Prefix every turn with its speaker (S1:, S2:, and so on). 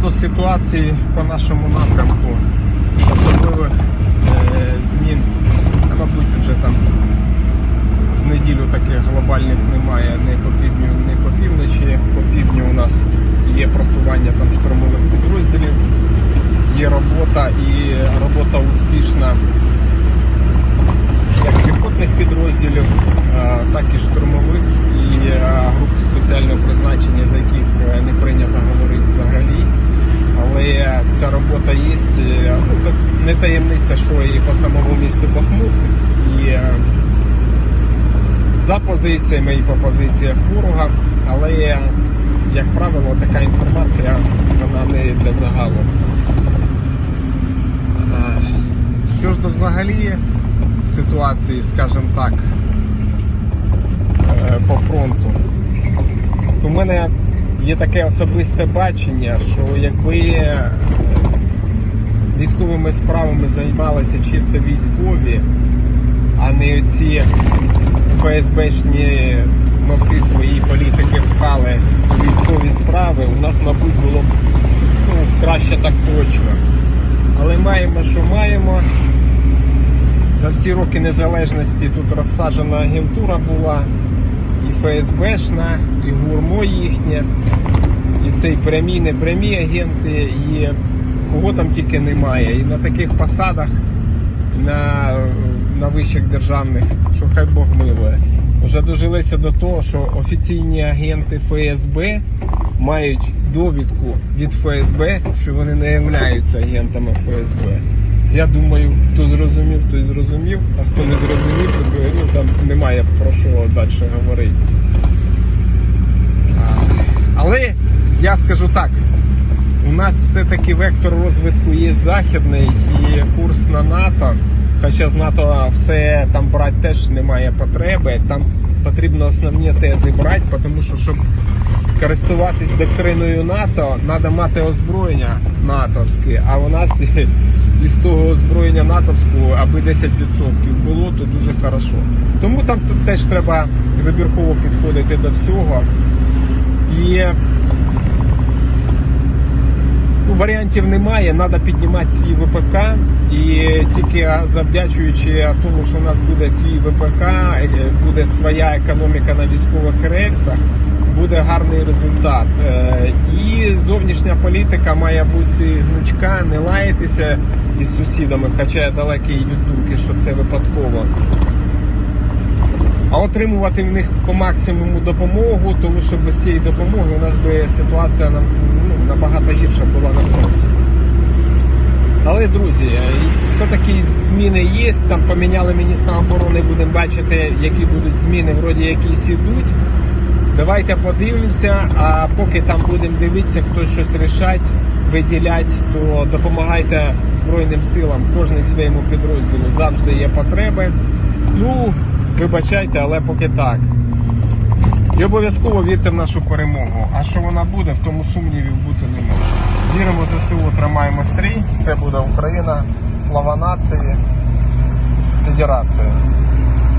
S1: ситуації по нашому напрямку, особливих е, змін, мабуть, вже там з неділю таких глобальних немає. Ні по півдню, ні по півночі. По півдню у нас є просування там штурмових підрозділів, є робота і робота успішна як піхотних підрозділів, а, так і штурмових і а, груп спеціального призначення, за яких е, не прийнято говорити взагалі. Але ця робота є. е, Ну, тут не таємниця, що і по самому місту Бахмут, і е, за позиціями, і по позиціях ворога. Але, як правило, така інформація вона не для загалу. Е, Що ж до взагалі ситуації, скажімо так, е, по фронту, то в мене є таке особисте бачення, що якби військовими справами займалися чисто військові, а не ці ФСБшні носи свої політики пхали у військові справи, у нас, мабуть, було б ну, краще так точно. Але маємо, що маємо. За всі роки незалежності тут розсаджена агентура була, і ФСБшна, і гурмо їхнє, і цей прямі, непрямі агенти, і кого там тільки немає. І на таких посадах, на, на вищих державних, що хай Бог милує. Вже дожилися до того, що офіційні агенти ФСБ мають довідку від ФСБ, що вони не являються агентами ФСБ. Я думаю, хто зрозумів, той зрозумів, а хто не зрозумів, то ну, там немає про що далі говорити. Але я скажу так, у нас все-таки вектор розвитку є західний і курс на НАТО. Хоча з НАТО все там брати теж немає потреби. Там потрібно основні тези брати, тому що щоб користуватись доктриною НАТО, треба мати озброєння натовське, а у нас із того озброєння натовського, аби 10% було, то дуже хорошо. Тому там теж треба вибірково підходити до всього. І ну, варіантів немає, треба піднімати свій ВПК. І тільки завдячуючи тому, що у нас буде свій ВПК, е, буде своя економіка на військових рельсах, буде гарний результат. Е, І зовнішня політика має бути гнучка, не лаятися із сусідами, хоча я далекий від думки, що це випадково. А отримувати в них по максимуму допомогу, тому що без цієї допомоги у нас би ситуація ну, набагато гірша була на фронті. Але, друзі, е, все-таки зміни є. Там поміняли міністра оборони, будемо бачити, які будуть зміни, вроді якісь ідуть. Давайте подивимося, а поки там будемо дивитися, хтось щось рішать, виділять, то допомагайте Збройним силам, кожен своєму підрозділу завжди є потреби. Ну, вибачайте, але поки так. І обов'язково вірте в нашу перемогу. А що вона буде, в тому сумнівів бути не може. Віримо ЗСУ, тримаємо стрій, все буде Україна, слава нації, федерація.